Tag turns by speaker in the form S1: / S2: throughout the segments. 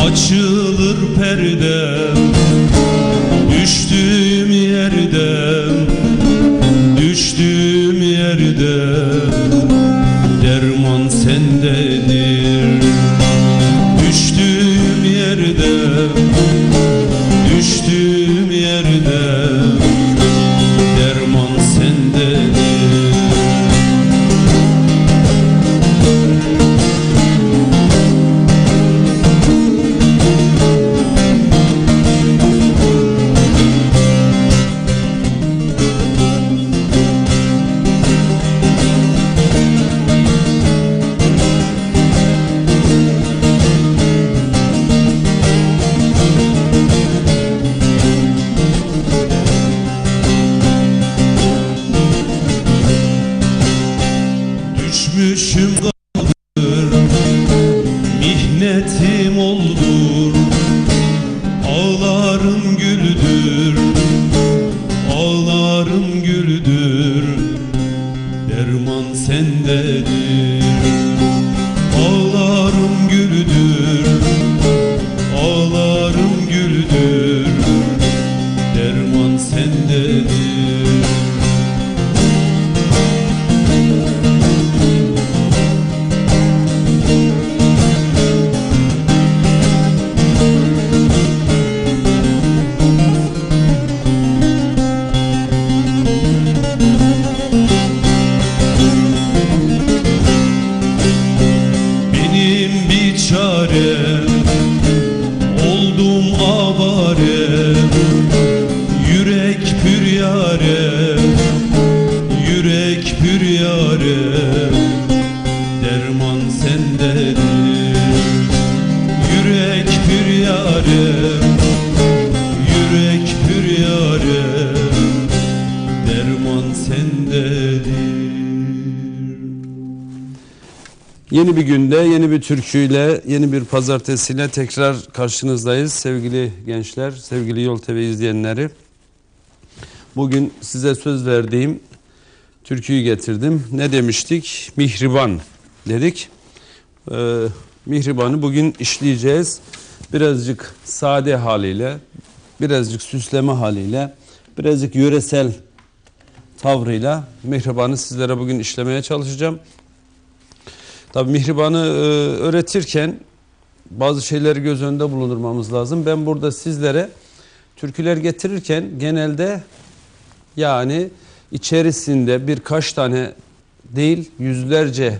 S1: Açılır perdem Düştüğüm yerden Düştüğüm yerden Derman sendedir Düştüğüm yerde sendedir püryare Yürek püryare Derman sendedir
S2: Yeni bir günde, yeni bir türküyle, yeni bir pazartesiyle tekrar karşınızdayız sevgili gençler, sevgili Yol TV izleyenleri. Bugün size söz verdiğim türküyü getirdim. Ne demiştik? Mihriban dedik. Ee, Mihriban'ı bugün işleyeceğiz. Birazcık sade haliyle, birazcık süsleme haliyle, birazcık yöresel tavrıyla Mihriban'ı sizlere bugün işlemeye çalışacağım. Tabii mihribanı e, öğretirken bazı şeyleri göz önünde bulundurmamız lazım. Ben burada sizlere türküler getirirken genelde yani içerisinde birkaç tane değil yüzlerce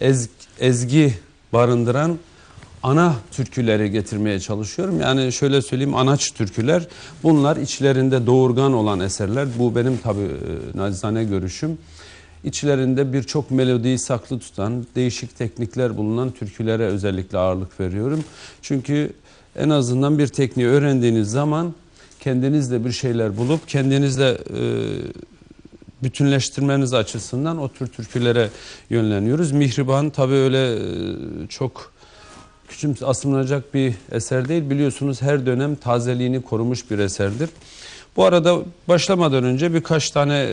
S2: ez- ezgi barındıran ana türküleri getirmeye çalışıyorum. Yani şöyle söyleyeyim anaç türküler. Bunlar içlerinde doğurgan olan eserler. Bu benim tabii e, nacizane görüşüm. İçlerinde birçok melodiyi saklı tutan, değişik teknikler bulunan türkülere özellikle ağırlık veriyorum. Çünkü en azından bir tekniği öğrendiğiniz zaman kendinizde bir şeyler bulup kendinizle e, bütünleştirmeniz açısından o tür türkülere yönleniyoruz. Mihriban tabii öyle e, çok küçüm asımlanacak bir eser değil. Biliyorsunuz her dönem tazeliğini korumuş bir eserdir. Bu arada başlamadan önce birkaç tane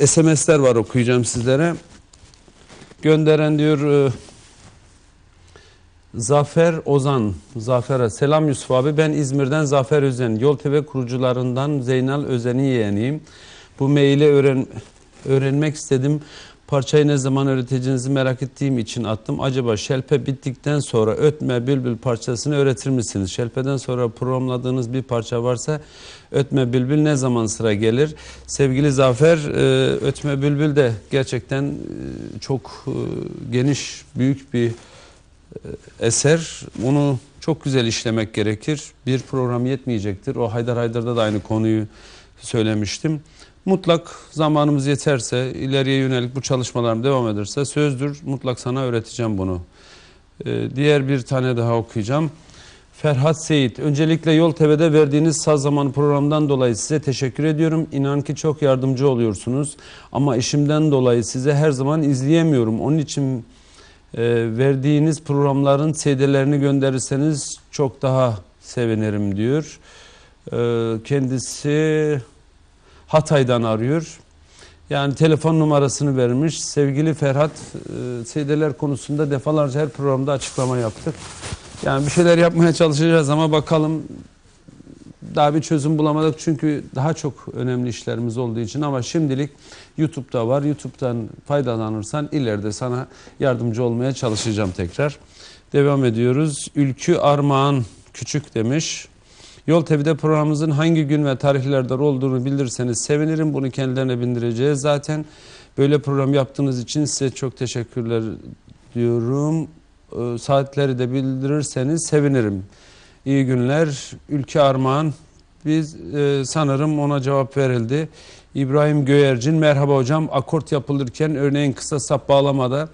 S2: e, SMS'ler var okuyacağım sizlere. Gönderen diyor e, Zafer Ozan, Zafer'e selam Yusuf abi ben İzmir'den Zafer Özen, Yol TV kurucularından Zeynal Özen'in yeğeniyim. Bu maili öğren, öğrenmek istedim. Parçayı ne zaman öğreteceğinizi merak ettiğim için attım. Acaba şelpe bittikten sonra Ötme Bülbül parçasını öğretir misiniz? Şelpeden sonra programladığınız bir parça varsa Ötme Bülbül ne zaman sıra gelir? Sevgili Zafer, e, Ötme Bülbül de gerçekten e, çok e, geniş, büyük bir eser. Onu çok güzel işlemek gerekir. Bir program yetmeyecektir. O Haydar Haydar'da da aynı konuyu söylemiştim. Mutlak zamanımız yeterse, ileriye yönelik bu çalışmalarım devam ederse sözdür mutlak sana öğreteceğim bunu. Ee, diğer bir tane daha okuyacağım. Ferhat Seyit, öncelikle Yol TV'de verdiğiniz saz zamanı programdan dolayı size teşekkür ediyorum. İnan ki çok yardımcı oluyorsunuz. Ama işimden dolayı size her zaman izleyemiyorum. Onun için e, verdiğiniz programların CD'lerini gönderirseniz çok daha sevinirim diyor. E, kendisi Hatay'dan arıyor. Yani telefon numarasını vermiş. Sevgili Ferhat, e, seydeler konusunda defalarca her programda açıklama yaptık. Yani bir şeyler yapmaya çalışacağız ama bakalım daha bir çözüm bulamadık çünkü daha çok önemli işlerimiz olduğu için ama şimdilik YouTube'da var. YouTube'dan faydalanırsan ileride sana yardımcı olmaya çalışacağım tekrar. Devam ediyoruz. Ülkü Armağan Küçük demiş. Yol TV'de programımızın hangi gün ve tarihlerde olduğunu bildirirseniz sevinirim. Bunu kendilerine bindireceğiz. Zaten böyle program yaptığınız için size çok teşekkürler diyorum. Ee, Saatleri de bildirirseniz sevinirim. İyi günler. Ülke Armağan. Biz e, sanırım ona cevap verildi. İbrahim Göğercin merhaba hocam. Akort yapılırken örneğin kısa sap bağlamada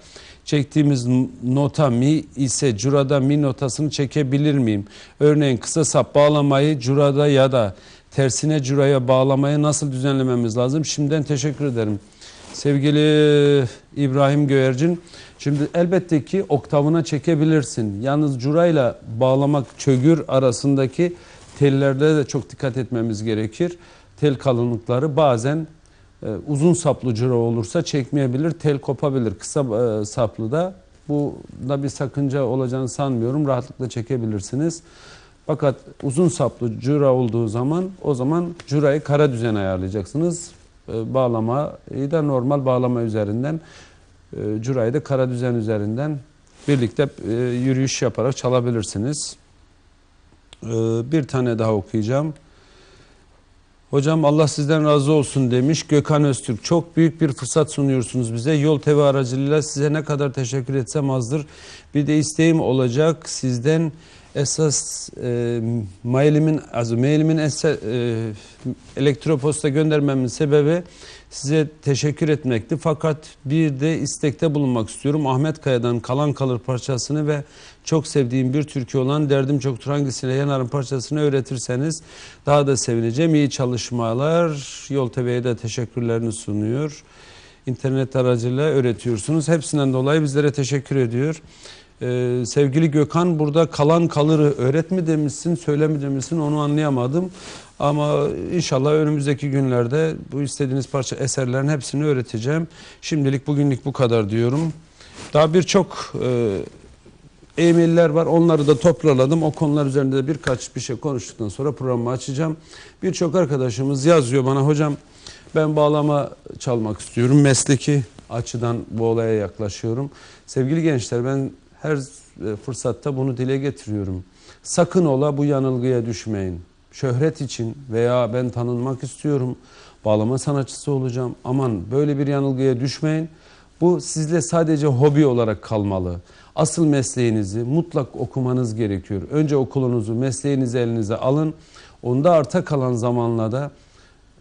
S2: çektiğimiz nota mi ise curada mi notasını çekebilir miyim? Örneğin kısa sap bağlamayı curada ya da tersine curaya bağlamayı nasıl düzenlememiz lazım? Şimdiden teşekkür ederim. Sevgili İbrahim Göğercin, şimdi elbette ki oktavına çekebilirsin. Yalnız curayla bağlamak çögür arasındaki tellerde de çok dikkat etmemiz gerekir. Tel kalınlıkları bazen uzun saplı cura olursa çekmeyebilir, tel kopabilir. Kısa e, saplı da bu da bir sakınca olacağını sanmıyorum. Rahatlıkla çekebilirsiniz. Fakat uzun saplı cura olduğu zaman o zaman curayı kara düzen ayarlayacaksınız. E, Bağlamayı da normal bağlama üzerinden e, curayı da kara düzen üzerinden birlikte e, yürüyüş yaparak çalabilirsiniz. E, Bir tane daha okuyacağım. Hocam Allah sizden razı olsun demiş Gökhan Öztürk. Çok büyük bir fırsat sunuyorsunuz bize. Yol TV aracılığıyla size ne kadar teşekkür etsem azdır. Bir de isteğim olacak sizden esas e, mailimin az mailimin ese, e, elektroposta göndermemin sebebi size teşekkür etmekti. Fakat bir de istekte bulunmak istiyorum. Ahmet Kaya'dan Kalan Kalır parçasını ve çok sevdiğim bir türkü olan Derdim Çoktur hangisine yanarım parçasını öğretirseniz daha da sevineceğim. İyi çalışmalar. Yol TV'ye de teşekkürlerini sunuyor. İnternet aracıyla öğretiyorsunuz. Hepsinden dolayı bizlere teşekkür ediyor. Ee, sevgili Gökhan burada kalan kalırı öğret mi demişsin, söyle mi demişsin onu anlayamadım. Ama inşallah önümüzdeki günlerde bu istediğiniz parça eserlerin hepsini öğreteceğim. Şimdilik bugünlük bu kadar diyorum. Daha birçok e, e-mailler var. Onları da toparladım. O konular üzerinde de birkaç bir şey konuştuktan sonra programı açacağım. Birçok arkadaşımız yazıyor bana hocam ben bağlama çalmak istiyorum. Mesleki açıdan bu olaya yaklaşıyorum. Sevgili gençler ben her e, fırsatta bunu dile getiriyorum. Sakın ola bu yanılgıya düşmeyin. Şöhret için veya ben tanınmak istiyorum, bağlama sanatçısı olacağım. Aman böyle bir yanılgıya düşmeyin. Bu sizle sadece hobi olarak kalmalı. Asıl mesleğinizi mutlak okumanız gerekiyor. Önce okulunuzu, mesleğinizi elinize alın. Onda arta kalan zamanla da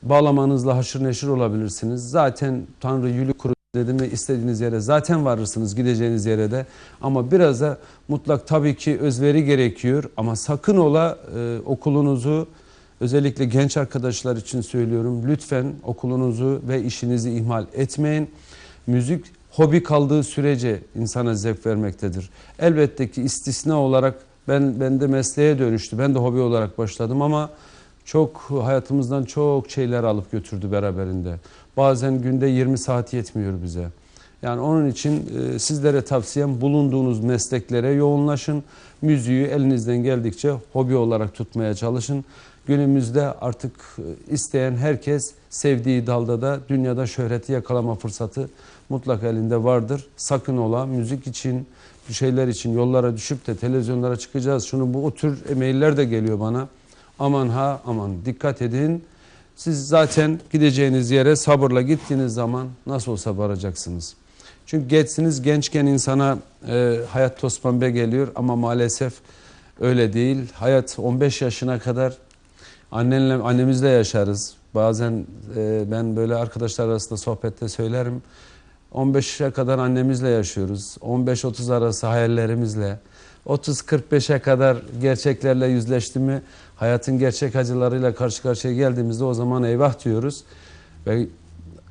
S2: bağlamanızla haşır neşir olabilirsiniz. Zaten Tanrı yülü kuru dedi mi istediğiniz yere zaten varırsınız gideceğiniz yere de. Ama biraz da mutlak tabii ki özveri gerekiyor. Ama sakın ola e, okulunuzu özellikle genç arkadaşlar için söylüyorum. Lütfen okulunuzu ve işinizi ihmal etmeyin. Müzik hobi kaldığı sürece insana zevk vermektedir. Elbette ki istisna olarak ben ben de mesleğe dönüştü. Ben de hobi olarak başladım ama çok hayatımızdan çok şeyler alıp götürdü beraberinde. Bazen günde 20 saat yetmiyor bize. Yani onun için e, sizlere tavsiyem bulunduğunuz mesleklere yoğunlaşın. Müziği elinizden geldikçe hobi olarak tutmaya çalışın. Günümüzde artık e, isteyen herkes sevdiği dalda da dünyada şöhreti yakalama fırsatı mutlak elinde vardır. Sakın ola müzik için, bir şeyler için yollara düşüp de televizyonlara çıkacağız. Şunu bu o tür e-mailler de geliyor bana. Aman ha aman dikkat edin. Siz zaten gideceğiniz yere sabırla gittiğiniz zaman nasıl olsa varacaksınız. Çünkü geçsiniz gençken insana e, hayat toz pembe geliyor ama maalesef öyle değil. Hayat 15 yaşına kadar annenle annemizle yaşarız. Bazen e, ben böyle arkadaşlar arasında sohbette söylerim. 15'e kadar annemizle yaşıyoruz. 15-30 arası hayallerimizle. 30-45'e kadar gerçeklerle yüzleşti mi hayatın gerçek acılarıyla karşı karşıya geldiğimizde o zaman eyvah diyoruz. Ve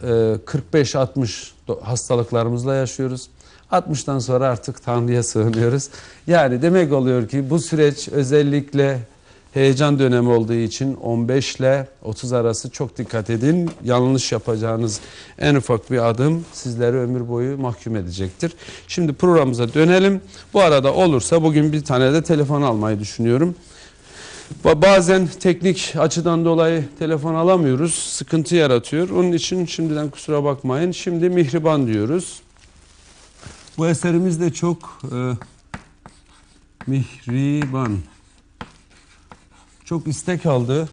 S2: e, 45-60 do- hastalıklarımızla yaşıyoruz. 60'tan sonra artık Tanrı'ya sığınıyoruz. Yani demek oluyor ki bu süreç özellikle heyecan dönemi olduğu için 15 ile 30 arası çok dikkat edin. Yanlış yapacağınız en ufak bir adım sizleri ömür boyu mahkum edecektir. Şimdi programımıza dönelim. Bu arada olursa bugün bir tane de telefon almayı düşünüyorum. Ba- Bazen teknik açıdan dolayı telefon alamıyoruz. Sıkıntı yaratıyor. Onun için şimdiden kusura bakmayın. Şimdi Mihriban diyoruz. Bu eserimiz de çok e, Mihriban. Çok istek aldı.